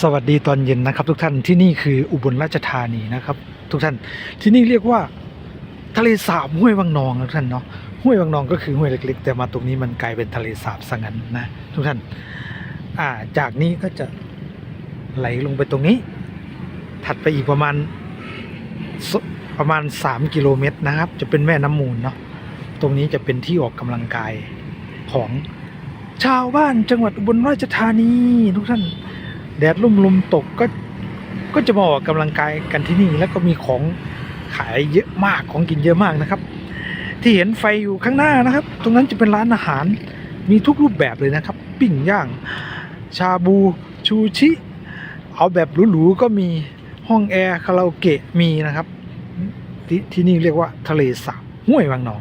สวัสดีตอนเย็นนะครับ ทุกท่านที่นี่คืออุบลราชธานีนะครับ ทุกท่านที่นี่เรียกว่าทะเลสาบห้วยวังนองนะทุกท่านเนาะห้วยวังนองก็คือห้วยเล็ก ๆ แต่มาตรงนี้มันกลายเป็นทะเลสาบซะงั้นนะทุกท่านอ่าจากนี้ก็จะไหลลงไปตรงนี้ ถัดไปอีกประมาณประมาณ 3 กิโลเมตรนะครับ จะเป็นแม่น้ำมูลเนาะตรงนี้จะเป็นที่ออกกำลังกายของชาวบ้านจังหวัดอุบลราชธานีทุกท่าน แดดลุ่มลมตกก็ก็จะมาออกกำลังกายกันที่นี่ แล้วก็มีของขายเยอะมากของกินเยอะมากนะครับ ที่เห็นไฟอยู่ข้างหน้านะครับ ตรงนั้นจะเป็นร้านอาหารมีทุกรูปแบบเลยนะครับ ปิ้งย่าง ชาบูชูชิ เอาแบบหรูๆก็มีห้องแอร์คาราโอเกะมีนะครับทที่นี่เรียกว่าทะเลสาบห้วยวังนอง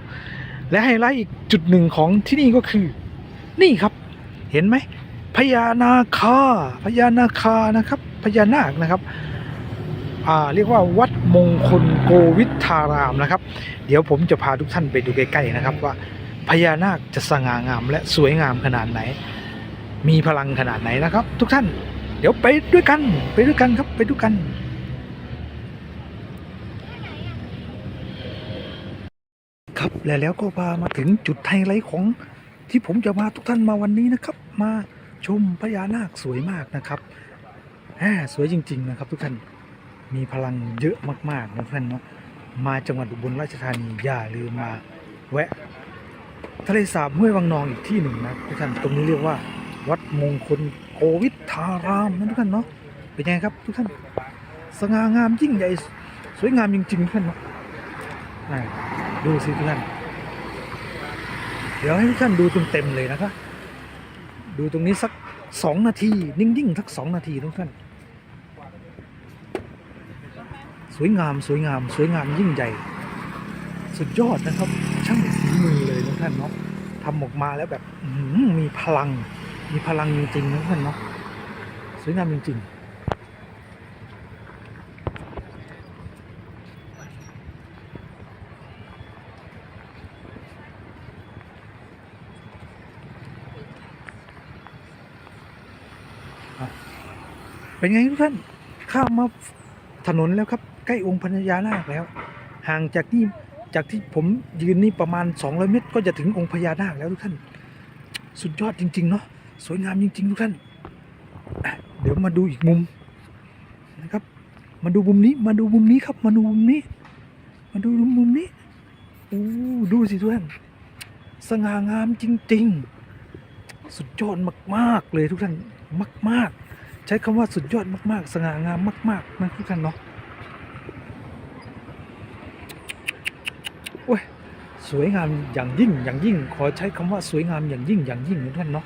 และไฮไลท์อีกจุดหนึ่งของที่นี่ก็คือ นี่ครับ เห็นไหม พญานาคาพญานาคานะครับพญานาคนะครับอ่าเรียกว่าวัดมงคลโกวิทารามนะครับ เดี๋ยวผมจะพาทุกท่านไปดูใกล้ๆนะครับ ว่าพญานาคจะสง่างามและสวยงามขนาดไหน มีพลังขนาดไหนนะครับ ทุกท่าน เดี๋ยวไปด้วยกัน ไปด้วยกันครับไปด้วยกันครับและแล้วก็พามาถึงจุดไฮไลท์ของที่ผมจะพาทุกท่านมาวันนี้นะครับ มา ชมพญานาคสวยมากนะครับแหมสวยจริง ๆ นะครับ ทุกท่าน มีพลังเยอะมากๆนะทุกท่านเนาะ มาจังหวัดอุบลราชธานีอย่าลืมมาแวะ ทะเลสาบห้วยวังนองอีกที่หนึ่งนะทุกท่าน ตรงนี้เรียกว่า วัดมงคลโกวิทารามนะทุกท่านเนาะ เป็นไงครับทุกท่าน สง่างามยิ่งใหญ่สวยงามจริงๆทุกท่านเนาะดูสิทุกท่าน เดี๋ยวให้ทุกท่านดูเต็มๆเลยนะครับ ดูตรงนี้สักสองนาที นิ่งๆสักสองนาทีทุกท่าน สวยงามสวยงาม สวยงามยิ่งใหญ่ สุดยอดนะครับ ช่างฝีมือเลยทุกท่านเนาะทำออกมาแล้วแบบมีพลัง มีพลังจริงๆทุกท่านเนาะสวยงามจริงๆ เป็นไงทุกท่านข้ามมาถนนแล้วครับ ใกล้องค์พญานาคแล้ว ห่างจากนี่จากที่ผมยืนนี่ประมาณ 200 เมตร ก็จะถึงองค์พญานาคแล้วทุกท่าน สุดยอดจริง ๆ เนาะสวยงามจริง ๆ ทุกท่าน เดี๋ยวมาดูอีกมุมนะครับ มาดูมุมนี้มาดูมุมนี้ครับ มาดูมุมนี้ มาดูมุมนี้โอ้ดูสิทุกท่านสง่างามจริง ๆ สุดยอดมาก ๆ เลยทุกท่านมาก ๆ ใช้คำว่าสุดยอดมาก ๆ สง่างามมากๆนะทุกท่านเนาะโอ้ยสวยงามอย่างยิ่งอย่างยิ่ง ขอใช้คำว่าสวยงามอย่างยิ่งอย่างยิ่งทุกท่านเนาะ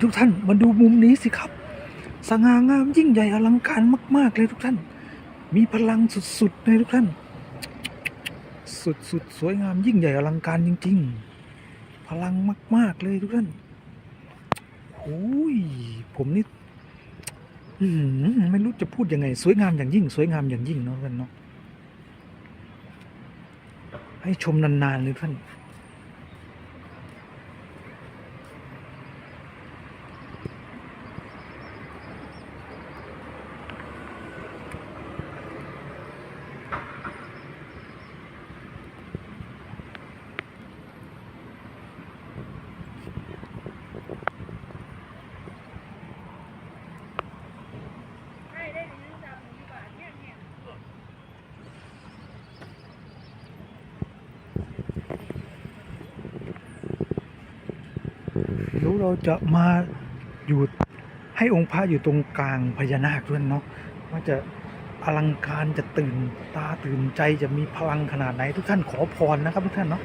ทุกท่าน มาดูมุมนี้สิครับ สง่างามยิ่งใหญ่อลังการมาก ๆ เลยทุกท่าน มีพลังสุดๆเลยทุกท่าน สุดๆสวยงามยิ่งใหญ่อลังการจริง ๆ พลังมาก ๆ เลยทุกท่านโอ้ยผมนี่ไม่รู้จะพูดยังไง สวยงามอย่างยิ่ง สวยงามอย่างยิ่งเนาะท่านเนาะให้ชมนานๆเลยท่าน จะมาอยู่ให้องค์พระอยู่ตรงกลางพญานาคด้วยเนาะว่าจะอลังการจะตื่นตาตื่นใจจะมีพลังขนาดไหน ทุกท่านขอพรนะครับทุกท่านเนาะ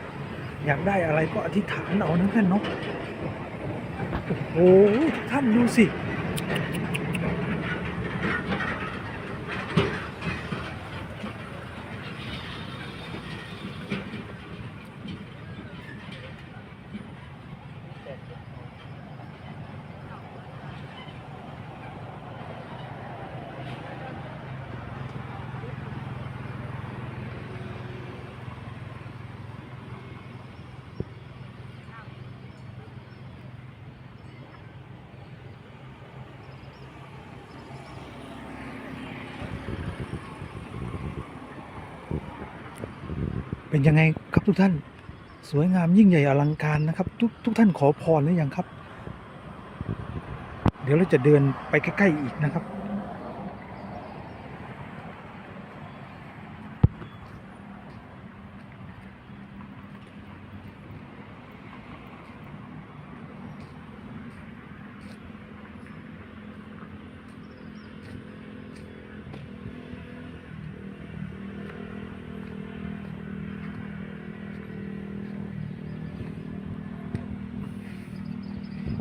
อยากได้อะไรก็อธิษฐานเอานะทุกท่านเนาะโอ้โหท่านดูสิ เป็นยังไงครับทุกท่าน สวยงามยิ่งใหญ่อลังการนะครับ ทุกทุกท่านขอพรหรือยังครับ เดี๋ยวเราจะเดินไปใกล้ๆอีกนะครับ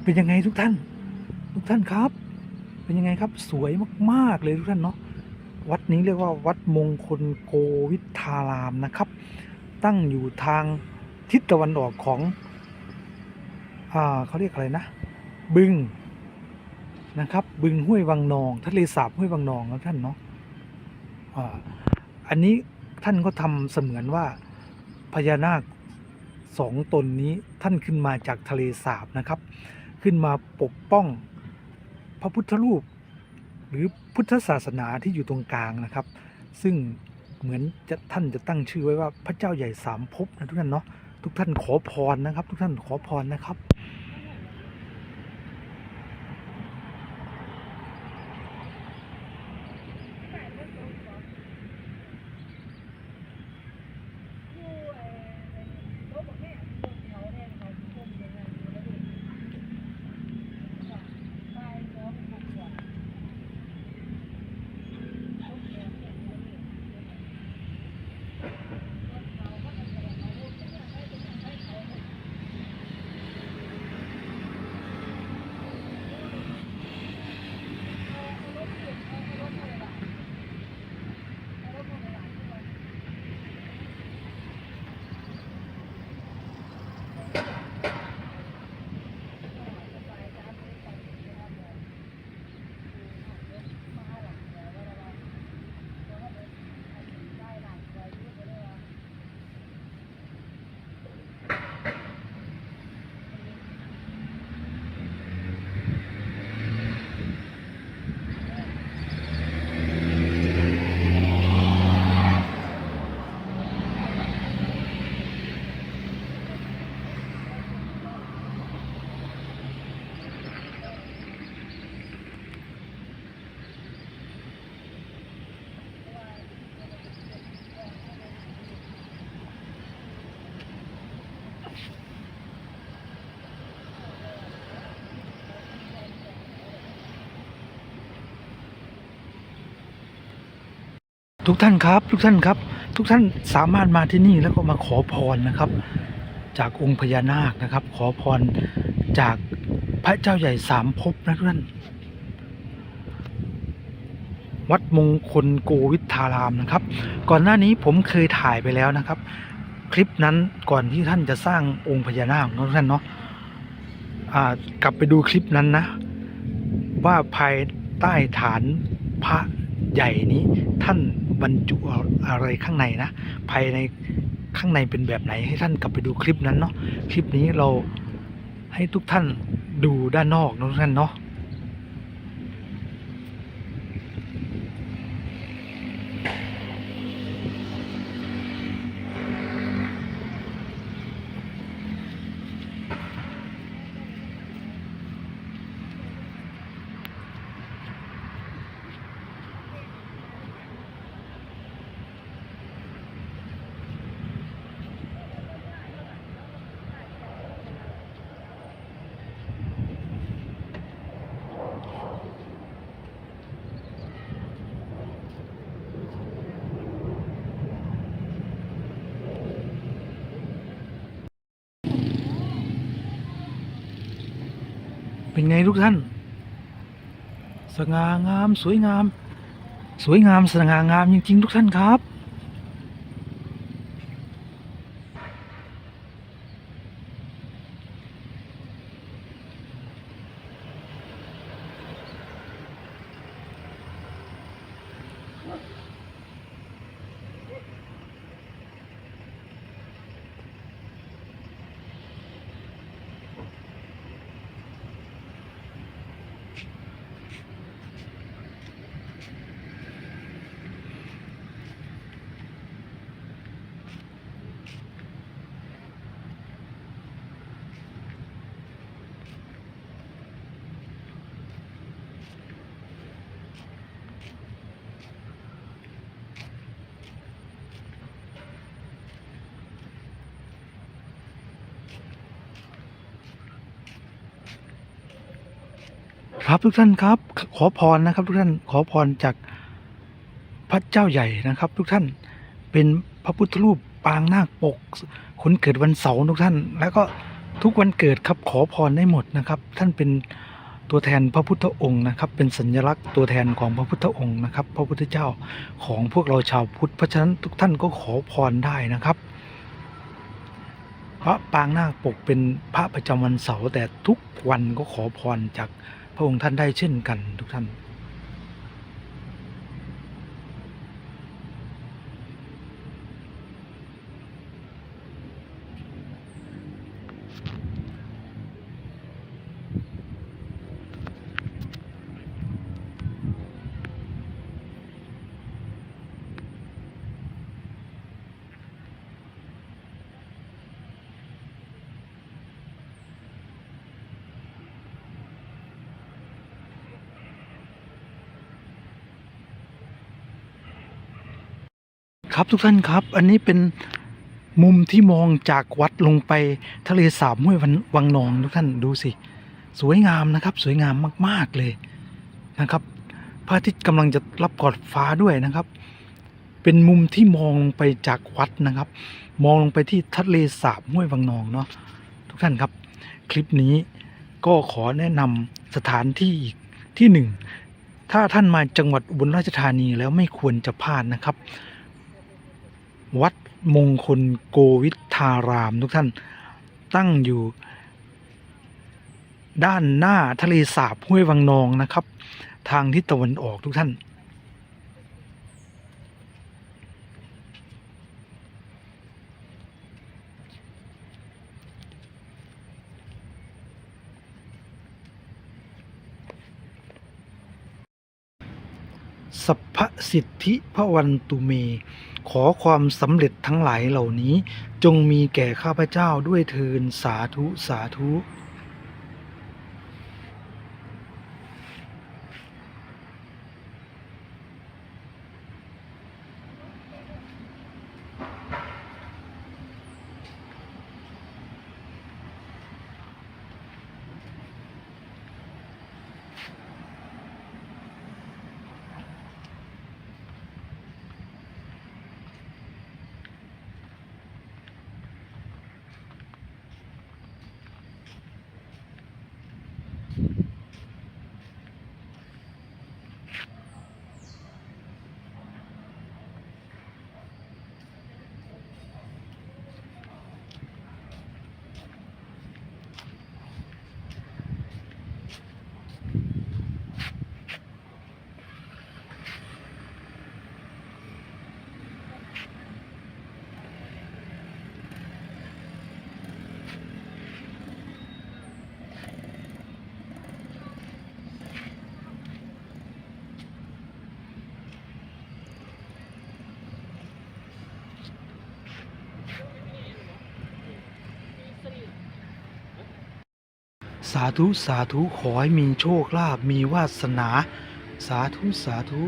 เป็นยังไงทุกท่าน ทุกท่านครับ เป็นยังไงครับสวยมากๆเลยทุกท่านเนาะวัดนี้เรียกว่าวัดมงคลโกวิทารามนะครับ ตั้งอยู่ทางทิศตะวันออกของอ่าเขาเรียกอะไรนะ บึงนะครับ บึงห้วยวังนอง ทะเลสาบห้วยวังนองนะท่านเนาะอ่าอันนี้ท่านก็ทำเสมือนว่าพญานาคสองตนนี้ท่านขึ้นมาจากทะเลสาบนะครับ ขึ้นมาปกป้องพระพุทธรูป หรือพุทธศาสนาที่อยู่ตรงกลางนะครับ ซึ่งเหมือนจะท่านจะตั้งชื่อไว้ว่าพระเจ้าใหญ่สามภพนะทุกท่านเนาะทุกท่านขอพรนะครับ ทุกท่านขอพรนะครับ ทุกท่านครับ ทุกท่านครับ ทุกท่านสามารถมาที่นี่แล้วก็มาขอพรนะครับ จากองค์พญานาคนะครับ ขอพรจากพระเจ้าใหญ่สามภพนะทุกท่านวัดมงคลโกวิทารามนะครับ ก่อนหน้านี้ผมเคยถ่ายไปแล้วนะครับ คลิปนั้นก่อนที่ท่านจะสร้างองค์พญานาคนอะทุกท่านเนาะอ่ากลับไปดูคลิปนั้นนะ ว่าภายใต้ฐานพระใหญ่นี้ท่าน บรรจุอะไรข้างในนะ ภายในข้างในเป็นแบบไหนให้ท่านกลับไปดูคลิปนั้นเนาะคลิปนี้เราให้ทุกท่านดูด้านนอกนอะทุกท่านเนาะ เป็นไงทุกท่าน สง่างาม สวยงาม สวยงามสง่างามจริงๆทุกท่านครับ ครับทุกท่านครับ ขอพรนะครับ ทุกท่านขอพรจากพระเจ้าใหญ่นะครับ ทุกท่านเป็นพระพุทธรูปปางนาคปก คนเกิดวันเสาร์ทุกท่าน แล้วก็ทุกวันเกิดครับขอพรได้หมดนะครับ ท่านเป็นตัวแทนพระพุทธองค์นะครับ เป็นสัญลักษณ์ตัวแทนของพระพุทธองค์นะครับ พระพุทธเจ้าของพวกเราชาวพุทธเพราะฉะนั้นทุกท่านก็ขอพรได้นะครับ พระปางนาคปกเป็นพระประจำวันเสาร์แต่ทุกวันก็ขอพรจาก พระองค์ท่านได้เช่นกันทุกท่าน ครับทุกท่านครับ อันนี้เป็นมุมที่มองจากวัดลงไปทะเลสาบห้วยวังนองทุกท่านดูสิ สวยงามนะครับ สวยงามมาก ๆเลยนะครับพระอาทิตย์กำลังจะรับกอดฟ้าด้วยนะครับ เป็นมุมที่มองลงไปจากวัดนะครับ มองลงไปที่ทะเลสาบห้วยวังนองเนาะทุกท่านครับ คลิปนี้ก็ขอแนะนำสถานที่อีกที่หนึ่งถ้าท่านมาจังหวัดอุบลราชธานีแล้วไม่ควรจะพลาดนะครับ วัดมงคลโกวิทารามทุกท่านตั้งอยู่ ด้านหน้าทะเลสาบห้วยวังนองนะครับ ทางทิศตะวันออกทุกท่าน สัพพสิทธิพระวันตุเม ขอความสำเร็จทั้งหลายเหล่านี้ จงมีแก่ข้าพเจ้าด้วยเทินสาธุสาธุ สาธุสาธุขอให้มีโชคลาภมีวาสนา สาธุสาธุ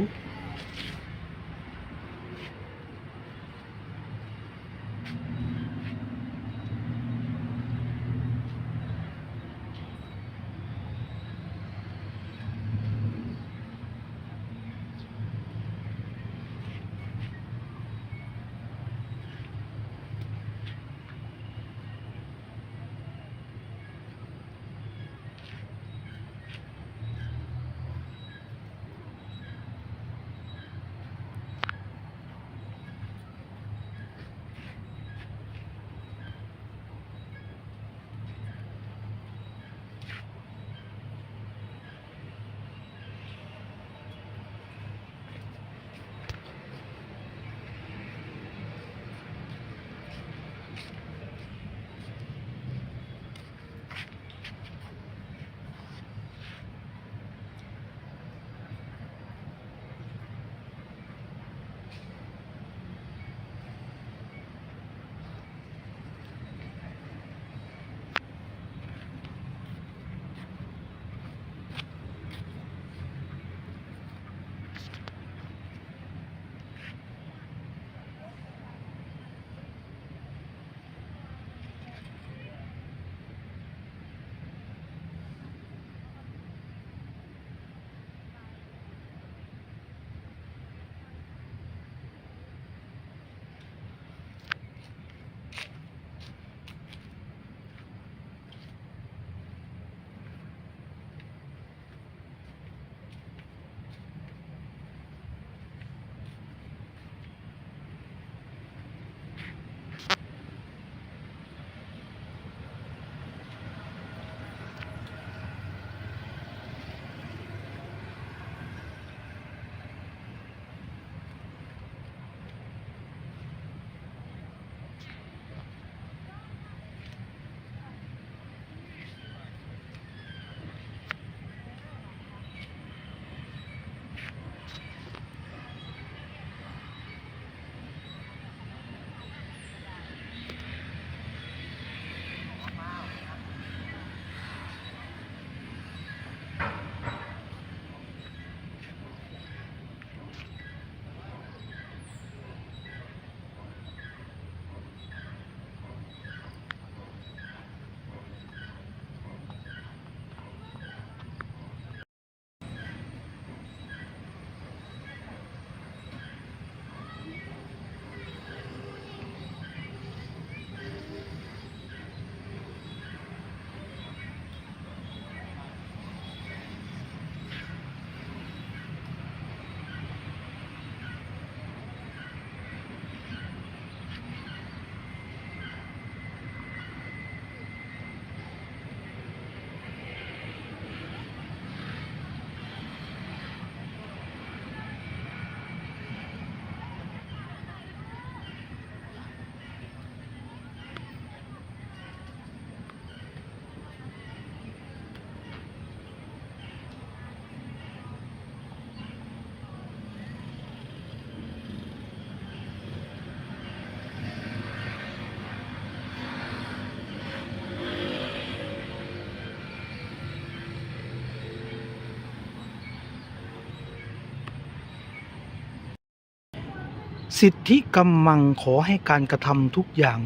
สิทธิกำมังขอให้การกระทำทุกอย่าง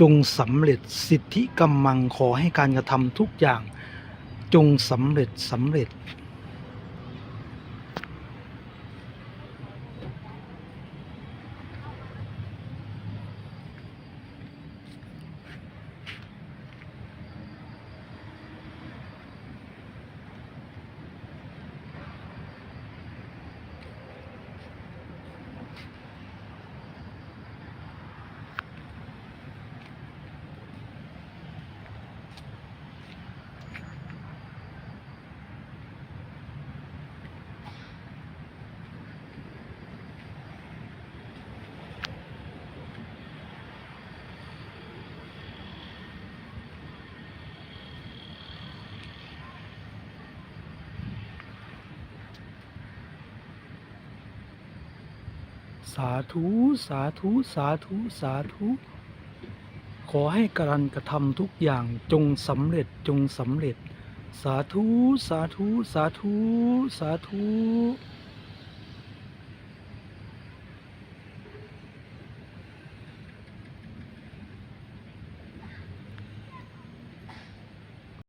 จงสำเร็จสิทธิกำมังขอให้การกระทำทุกอย่าง จงสำเร็จสำเร็จ สาธุสาธุสาธุสาธุ ขอให้การกระทำทุกอย่างจงสำเร็จจงสำเร็จ สาธุสาธุสาธุสาธุ